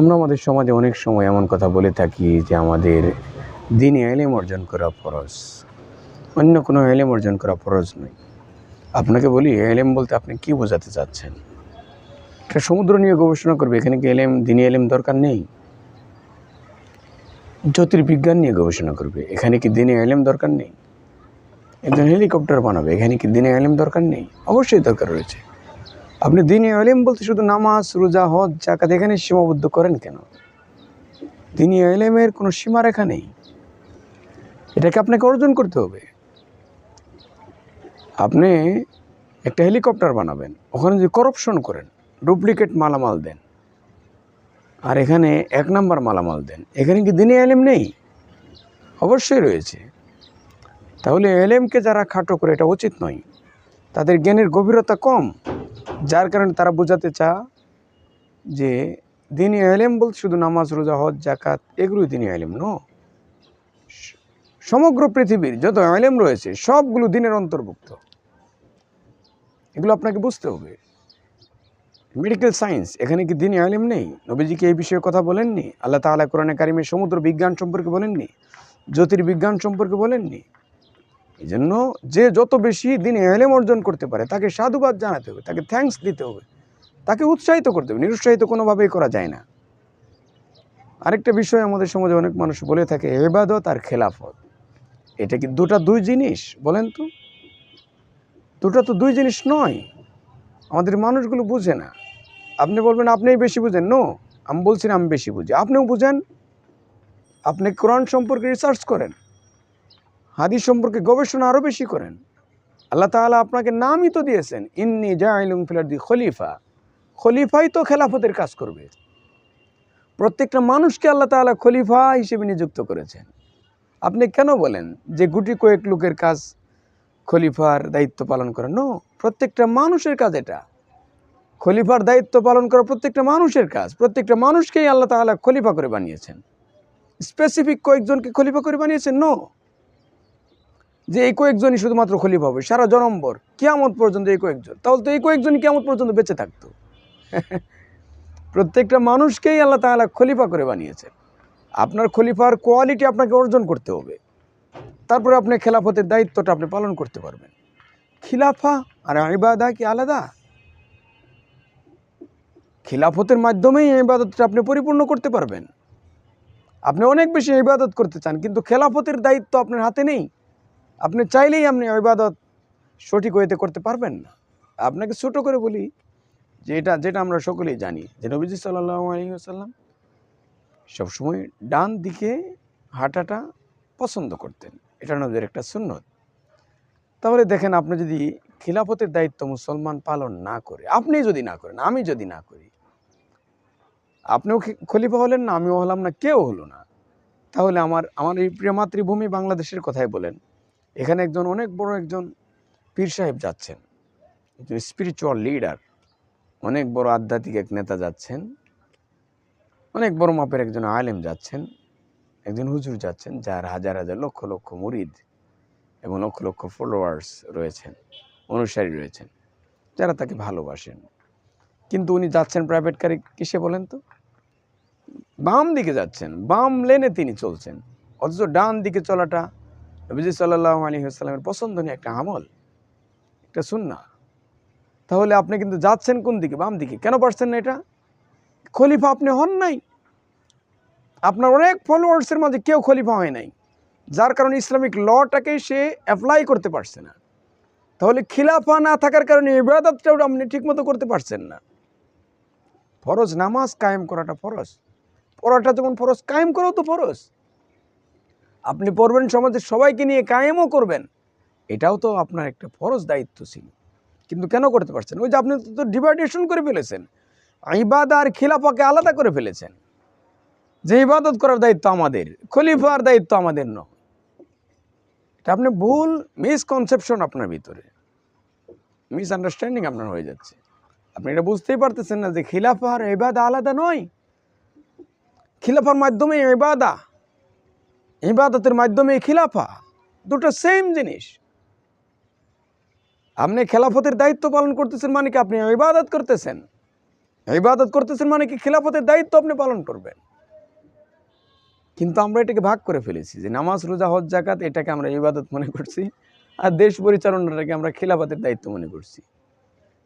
আমরা আমাদের সমাজে অনেক সময় এমন কথা বলে থাকি যে আমাদের দিনে এলেম অর্জন করা ফরজ। অন্য কোনো এলেম অর্জন করা ফরজ নয়। আপনাকে বলি, এলেম বলতে আপনি কি বোঝাতে চাচ্ছেন? একটা সমুদ্র নিয়ে গবেষণা করবে, এখানে কি এলেম, দিনী এলেম দরকার নেই? জ্যোতির্বিজ্ঞান নিয়ে গবেষণা করবে, এখানে কি দিনে এলেম দরকার নেই? একজন হেলিকপ্টার বানাবে, এখানে কি দিনে এলেম দরকার নেই? অবশ্যই দরকার রয়েছে। আপনি দিনে এলেম বলতে শুধু নামাজ, রোজা, হজ জাকাত এখানে সীমাবদ্ধ করেন কেন? দিনী এলেমের কোনো সীমারেখা নেই। এটাকে আপনাকে অর্জন করতে হবে। আপনি একটা হেলিকপ্টার বানাবেন, ওখানে যদি করপশন করেন ডুপ্লিকেট মালামাল দেন, আর এখানে এক নাম্বার মালামাল দেন, এখানে কি দিনে এলেম নেই? অবশ্যই রয়েছে। তাহলে এলেমকে যারা খাটো করে, এটা উচিত নয়। তাদের জ্ঞানের গভীরতা কম। যার কারণে তারা বোঝাতে চা যে দিনই এলেম বলতে শুধু নামাজ, রোজা, হজ জাকাত এগুলোই দিনই এলেম নো? সমগ্র পৃথিবীর যত এলেম রয়েছে, সবগুলো দিনের অন্তর্ভুক্ত। এগুলো আপনাকে বুঝতে হবে। মেডিকেল সায়েন্স এখানে কি দিনই আলেম নেই? নবীজিকে এই বিষয়ে কথা বলেননি? আল্লাহ তাআলা কোরআনে কারিমে সমুদ্র বিজ্ঞান সম্পর্কে বলেননি? জ্যোতির্বিজ্ঞান সম্পর্কে বলেননি? এই জন্য যে যত বেশি দিন এলেম অর্জন করতে পারে, তাকে সাধুবাদ জানাতে হবে, তাকে থ্যাঙ্কস দিতে হবে, তাকে উৎসাহিত করতে হবে, নিরুৎসাহিত কোনোভাবেই করা যায় না। আরেকটা বিষয় আমাদের সমাজে অনেক মানুষ বলে থাকে, এবাদত আর খেলাফত। এটা কি দুটা দুই জিনিস? বলেন তো। দুটা তো দুই জিনিস নয়। আমাদের মানুষগুলো বুঝে না। আপনি বলবেন, আপনিই বেশি বুঝেন? নো আমি বলছি না, আমি বেশি বুঝি। আপনিও বুঝেন। আপনি কোরআন সম্পর্কে রিসার্চ করেন। হাদিস সম্পর্কে গবেষণা আরও বেশি করেন। আল্লাহ তাআলা আপনাকে নামই তো দিয়েছেন, ইন্নি জাইলুম ফিলার্দি খলিফা। খলিফাই তো খেলাফতের কাজ করবে। প্রত্যেকটা মানুষকে আল্লাহ তাআলা খলিফা হিসেবে নিযুক্ত করেছেন। আপনি কেন বলেন যে গুটি কয়েক লোকের কাজ খলিফার দায়িত্ব পালন করা? নো, প্রত্যেকটা মানুষের কাজ এটা। খলিফার দায়িত্ব পালন করা প্রত্যেকটা মানুষের কাজ। প্রত্যেকটা মানুষকেই আল্লাহ তাআলা খলিফা করে বানিয়েছেন। স্পেসিফিক কয়েকজনকে খলিফা করে বানিয়েছেন? নো। যে এই কয়েকজনই শুধুমাত্র খলিফা হবে, সারা জনম্বর, কিয়ামত পর্যন্ত এই কয়েকজন। তাহলে তো এই কয়েকজনই কিয়ামত পর্যন্ত বেঁচে থাকতো। প্রত্যেকটা মানুষকেই আল্লাহ তাআলা খলিফা করে বানিয়েছেন আপনার খলিফার কোয়ালিটি আপনাকে অর্জন করতে হবে। তারপরে আপনি খেলাফতের দায়িত্বটা আপনি পালন করতে পারবেন। খিলাফা আর ইবাদা কি আলাদা? খিলাফতের মাধ্যমেই ইবাদতটা আপনি পরিপূর্ণ করতে পারবেন। আপনি অনেক বেশি ইবাদত করতে চান, কিন্তু খেলাফতের দায়িত্ব আপনার হাতে নেই। আপনি চাইলেই আপনি ইবাদত সঠিক ওয়েতে করতে পারবেন না। আপনাকে ছোট করে বলি যে এটা, যেটা আমরা সকলেই জানি যে নবীজি সাল্লাহ আলহিহাসাল্লাম সবসময় ডান দিকে হাঁটাটা পছন্দ করতেন। এটা নবীর একটা সুন্নত। তাহলে দেখেন আপনি যদি খিলাফতের দায়িত্ব মুসলমান পালন না করে, আপনি যদি না করেন, আমি যদি না করি, আপনিও খলিফা হলেন না, আমিও হলাম না, কেউ হলো না। তাহলে আমার আমার এই প্রিয় মাতৃভূমি বাংলাদেশের কথাই বলেন। এখানে একজন, অনেক বড় একজন পীর সাহেব যাচ্ছেন। একজন স্পিরিচুয়াল লিডার অনেক বড় আধ্যাত্মিক এক নেতা যাচ্ছেন। অনেক বড় মাপের একজন আলেম যাচ্ছেন। একজন হুজুর যাচ্ছেন, যার হাজার হাজার লক্ষ লক্ষ মুরিদ এবং লক্ষ লক্ষ ফলোয়ার্স রয়েছেন, অনুসারী রয়েছেন, যারা তাকে ভালোবাসেন। কিন্তু উনি যাচ্ছেন প্রাইভেট কারে কিসে বলেন তো? বাম দিকে যাচ্ছেন, বাম লেনে তিনি চলছেন। অথচ ডান দিকে চলাটা নবীজি সাল্লাহ আলী আসসালামের পছন্দনীয় একটা আমল, একটা সুন্না তাহলে আপনি কিন্তু যাচ্ছেন কোন দিকে? বাম দিকে। কেন পারছেন না এটা? খলিফা আপনি হন নাই। আপনার অনেক ফলোয়ার্সের মাঝে কেউ খলিফা হয় নাই। যার কারণে ইসলামিক লটাকে সে অ্যাপ্লাই করতে পারছে না। তাহলে খিলাফা না থাকার কারণে ইবাদতটাও আপনি ঠিকমতো করতে পারছেন না। ফরজ নামাজ কায়েম করাটা ফরজ। পড়াটা যেমন ফরজ, কায়েম করাও তো ফরজ। আপনি পড়বেন সমাজের সবাইকে নিয়ে কায়েমও করবেন। এটাও তো আপনার একটা ফরজ দায়িত্ব ছিল। কিন্তু কেন করতে পারছেন? ওই যে আপনি তো ডিভাইডেশন করে ফেলেছেন। ইবাদা আর খিলাফাকে আলাদা করে ফেলেছেন। যে ইবাদত করার দায়িত্ব আমাদের, খলিফার দায়িত্ব আমাদের নয়। এটা আপনি ভুল মিসকনসেপশন আপনার ভিতরে। মিস আন্ডারস্ট্যান্ডিং আপনার হয়ে যাচ্ছে। আপনি এটা বুঝতেই পারতেছেন না যে খিলাফা আর ইবাদা আলাদা নয়। খিলাফার মাধ্যমে ইবাদা ইবাদতের মাধ্যমে খিলাফা, দুটো সেম জিনিস। আপনি খেলাফতের দায়িত্ব পালন করতেছেন মানে কি আপনি ইবাদত করতেছেন? ইবাদত করতেছেন মানে কি খিলাফতের দায়িত্ব আপনি পালন করবেন? কিন্তু আমরা এটাকে ভাগ করে ফেলেছি যে নামাজ, রোজা, হজ জাকাত এটাকে আমরা ইবাদত মনে করছি আর দেশ পরিচালনাটাকে আমরা খিলাফতের দায়িত্ব মনে করছি।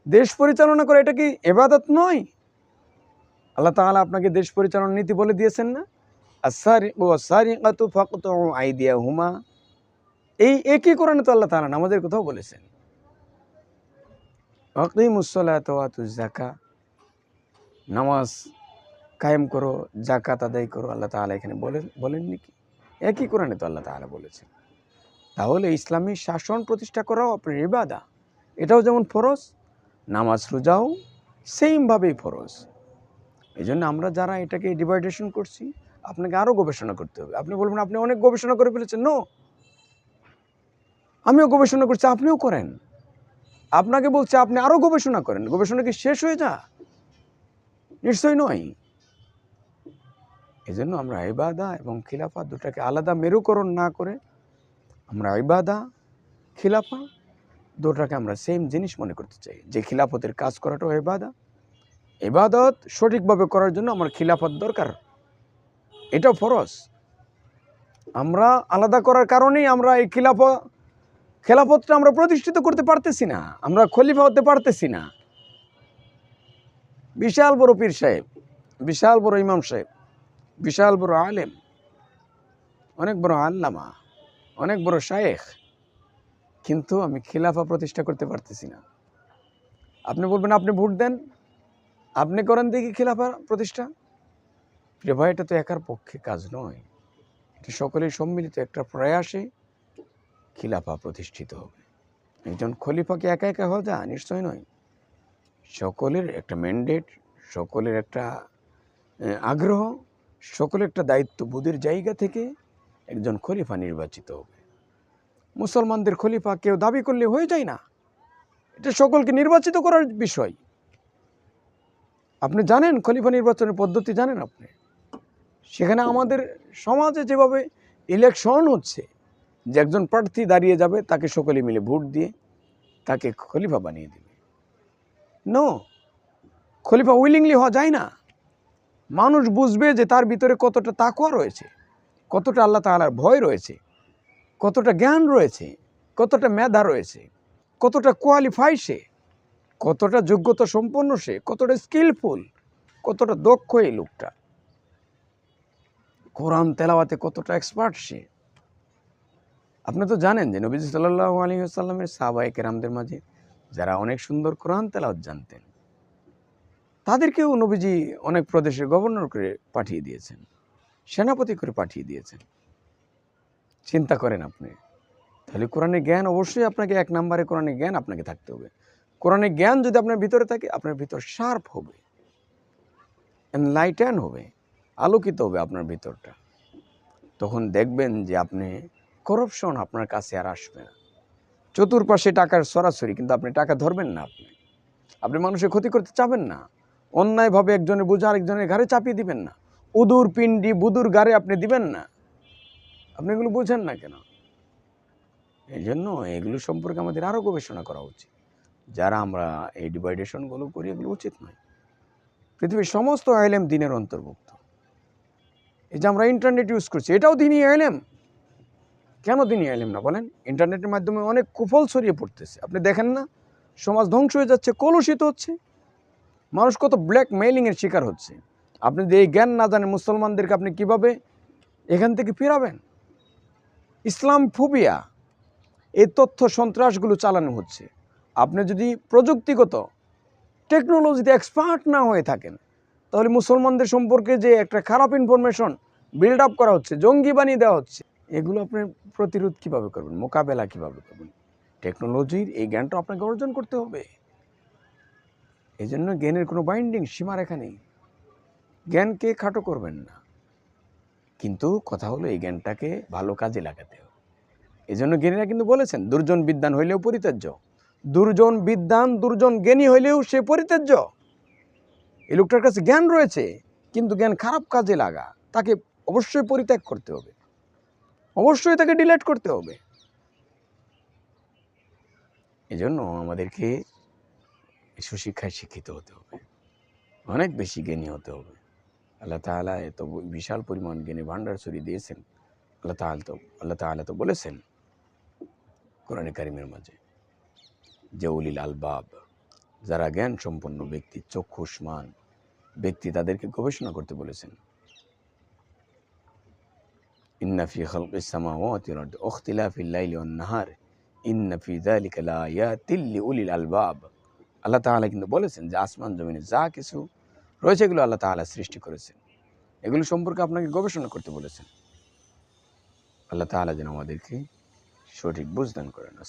দেশ পরিচালনা করে এটা কি এবাদত নয়? আল্লাহ তাআলা আপনাকে দেশ পরিচালনা নীতি বলে দিয়েছেন না? আসারি ও আসারি কাতু ফাকত আইদিয়া হুমা এই একই কোরআনে তো আল্লাহ তাআলা নামাজের কথাও বলেছেন। আকিমুসলাত ওয়াতুজ জাকা নামাজ কায়েম করো জাকাত আদায় করো, আল্লাহ তাআলা এখানে বলেন বলেননি কি একই কোরআনে তো আল্লাহ তাআলা বলেছেন। তাহলে ইসলামী শাসন প্রতিষ্ঠা করাও আপনার ইবাদা। এটাও যেমন ফরজ, নামাজ রোজাও সেমভাবেই ফরজ। এই জন্য আমরা যারা এটাকে ডিভাইডেশন করছি আপনাকে আরও গবেষণা করতে হবে। আপনি বলবেন, আপনি অনেক গবেষণা করে ফেলেছেন। নো। আমিও গবেষণা করছি, আপনিও করেন। আপনাকে বলছে, আপনি আরও গবেষণা করেন। গবেষণা কি শেষ হয়ে যা? নিশ্চয়ই নয়। এই জন্য আমরা ইবাদা এবং খিলাফা দুটাকে আলাদা মেরুকরণ না করে আমরা ইবাদা, খিলাফা দুটাকে আমরা সেম জিনিস মনে করতে চাই। যে খিলাফতের কাজ করাটাও ইবাদা, ইবাদত সঠিকভাবে করার জন্য আমার খিলাফত দরকার। এটাও ফরজ। আমরা আলাদা করার কারণেই আমরা এই খিলাফ, খেলাফতটা আমরা প্রতিষ্ঠিত করতে পারতেছি না, আমরা খলিফা হতে পারতেছি না। বিশাল বড় পীর সাহেব, বিশাল বড় ইমাম সাহেব, বিশাল বড় আলেম, অনেক বড় আল্লামা, অনেক বড় শায়েখ, কিন্তু আমি খিলাফা প্রতিষ্ঠা করতে পারতেছি না। আপনি বলবেন, আপনি ভোট দেন? আপনি করেন দেখি খিলাফা প্রতিষ্ঠা। প্রিয় ভাই, এটা তো একার পক্ষে কাজ নয়। এটা সকলের সম্মিলিত একটা প্রয়াসে খিলাফা প্রতিষ্ঠিত হবে। একজন খলিফাকে একা একা হওয়া যায়? নিশ্চয় নয়। সকলের একটা ম্যান্ডেট সকলের একটা আগ্রহ, সকলের একটা দায়িত্ব বোধের জায়গা থেকে একজন খলিফা নির্বাচিত হবে। মুসলমানদের খলিফা কেউ দাবি করলে হয়ে যায় না। এটা সকলকে নির্বাচিত করার বিষয়। আপনি জানেন খলিফা নির্বাচনের পদ্ধতি জানেন আপনি? সেখানে আমাদের সমাজে যেভাবে ইলেকশন হচ্ছে, যে একজন প্রার্থী দাঁড়িয়ে যাবে, তাকে সকলে মিলে ভোট দিয়ে তাকে খলিফা বানিয়ে দেবে। নো খলিফা উইলিংলি হওয়া যায় না। মানুষ বুঝবে যে তার ভিতরে কতটা তাকওয়া রয়েছে, কতটা আল্লাহ তাআলার ভয় রয়েছে, কতটা জ্ঞান রয়েছে, কতটা মেধা রয়েছে, কতটা কোয়ালিফাই সে, কতটা যোগ্যতা সম্পন্ন সে, কতটা স্কিলফুল কতটা দক্ষ এই লোকটা। কোরআন তেলাওয়াতে কতটা এক্সপার্ট সে? আপনি তো জানেন যে নবীজ সাল্লাহ আলী আসাল্লামের সাহাবাই কেরামদের মাঝে যারা অনেক সুন্দর কোরআন তেলাওয়াত জানতেন, তাদেরকেও নবীজি অনেক প্রদেশের গভর্নর করে পাঠিয়ে দিয়েছেন, সেনাপতি করে পাঠিয়ে দিয়েছেন। চিন্তা করেন আপনি, তাহলে কোরআনের জ্ঞান অবশ্যই আপনাকে এক নম্বরে কোরআনের জ্ঞান আপনাকে থাকতে হবে। কোরআনের জ্ঞান যদি আপনার ভিতরে থাকে, আপনার ভিতর শার্প হবে এনলাইটেন হবে। আলোকিত হবে আপনার ভিতরটা। তখন দেখবেন যে আপনি করপশন আপনার কাছে আর আসবে না। চতুর্পাশে টাকার সরাসরি, কিন্তু আপনি টাকা ধরবেন না আপনি। আপনি মানুষের ক্ষতি করতে চাবেন না। অন্যায়ভাবে একজনের বোঝা আরেকজনের ঘাড়ে চাপিয়ে দিবেন না। উদুর পিন্ডি বুদুর গাড়ে আপনি দিবেন না। আপনি এগুলো বুঝেন না কেন? এই জন্য এগুলো সম্পর্কে আমাদের আরও গবেষণা করা উচিত। যারা আমরা এই ডিভাইডেশনগুলো করি, এগুলো উচিত নয়। পৃথিবীর সমস্ত আইলেম দিনের অন্তর্ভুক্ত। এই যে আমরা ইন্টারনেট ইউজ করছি, এটাও দিনই আইলেম কেন দিনই আইলেম না বলেন? ইন্টারনেটের মাধ্যমে অনেক কুফল ছড়িয়ে পড়তেছে। আপনি দেখেন না? সমাজ ধ্বংস হয়ে যাচ্ছে, কলুষিত হচ্ছে। মানুষ কত ব্ল্যাক মেইলিংয়ের শিকার হচ্ছে। আপনি যদি এই জ্ঞান না জানেন মুসলমানদেরকে আপনি কীভাবে এখান থেকে ফিরাবেন? ইসলাম ফুবিয়া এই তথ্য সন্ত্রাসগুলো চালানো হচ্ছে। আপনি যদি প্রযুক্তিগত টেকনোলজিতে এক্সপার্ট না হয়ে থাকেন, তাহলে মুসলমানদের সম্পর্কে যে একটা খারাপ ইনফরমেশন বিল্ড আপ করা হচ্ছে, জঙ্গি বানিয়ে দেওয়া হচ্ছে। এগুলো আপনি প্রতিরোধ কীভাবে করবেন? মোকাবেলা কীভাবে করবেন? টেকনোলজির এই জ্ঞানটা আপনাকে অর্জন করতে হবে। এই জন্য জ্ঞানের কোনো বাইন্ডিং সীমারেখা নেই। জ্ঞানকে খাটো করবেন না। কিন্তু কথা হলো এই জ্ঞানটাকে ভালো কাজে লাগাতে হবে। এই জন্য জ্ঞানীরা কিন্তু বলেছেন, দুর্জন বিদ্যান হইলেও পরিত্যাজ্য। দুর্জন বিদ্যান দুর্জন জ্ঞানী হইলেও সে পরিত্যাজ্য। এই লোকটার কাছে জ্ঞান রয়েছে, কিন্তু জ্ঞান খারাপ কাজে লাগা, তাকে অবশ্যই পরিত্যাগ করতে হবে। অবশ্যই তাকে ডিলেট করতে হবে। এজন্য আমাদেরকে সুশিক্ষায় শিক্ষিত হতে হবে। অনেক বেশি জ্ঞানী হতে হবে। আল্লাহ তাআলা এত বিশাল পরিমাণ জ্ঞানী ভাণ্ডার ছড়িয়ে দিয়েছেন। আল্লাহ তাআলা তো, আল্লাহ তাআলা তো বলেছেন কোরআনে কারিমের মাঝে যে উলিল আলবাব, যারা জ্ঞান সম্পন্ন ব্যক্তি চক্ষুষ্মান ব্যক্তি তাদেরকে গবেষণা করতে বলেছেন। ইন্না হলক খালকিস সামাওয়াতি ওয়াল আরদি ওয়াখতিলাফিল লাইলি ওয়ান নাহার ইন্নাফি যালিকা লাআয়াতিল লিউলিল আলবাব আল্লাহ তাআলা কিন্তু বলেছেন যে আসমান, জমিনে যা কিছু রয়েছে এগুলো আল্লাহ তাআলা সৃষ্টি করেছেন। এগুলো সম্পর্কে আপনাকে গবেষণা করতে বলেছেন। আল্লাহ তাআলা যেন আমাদেরকে সঠিক বুঝদান করেন।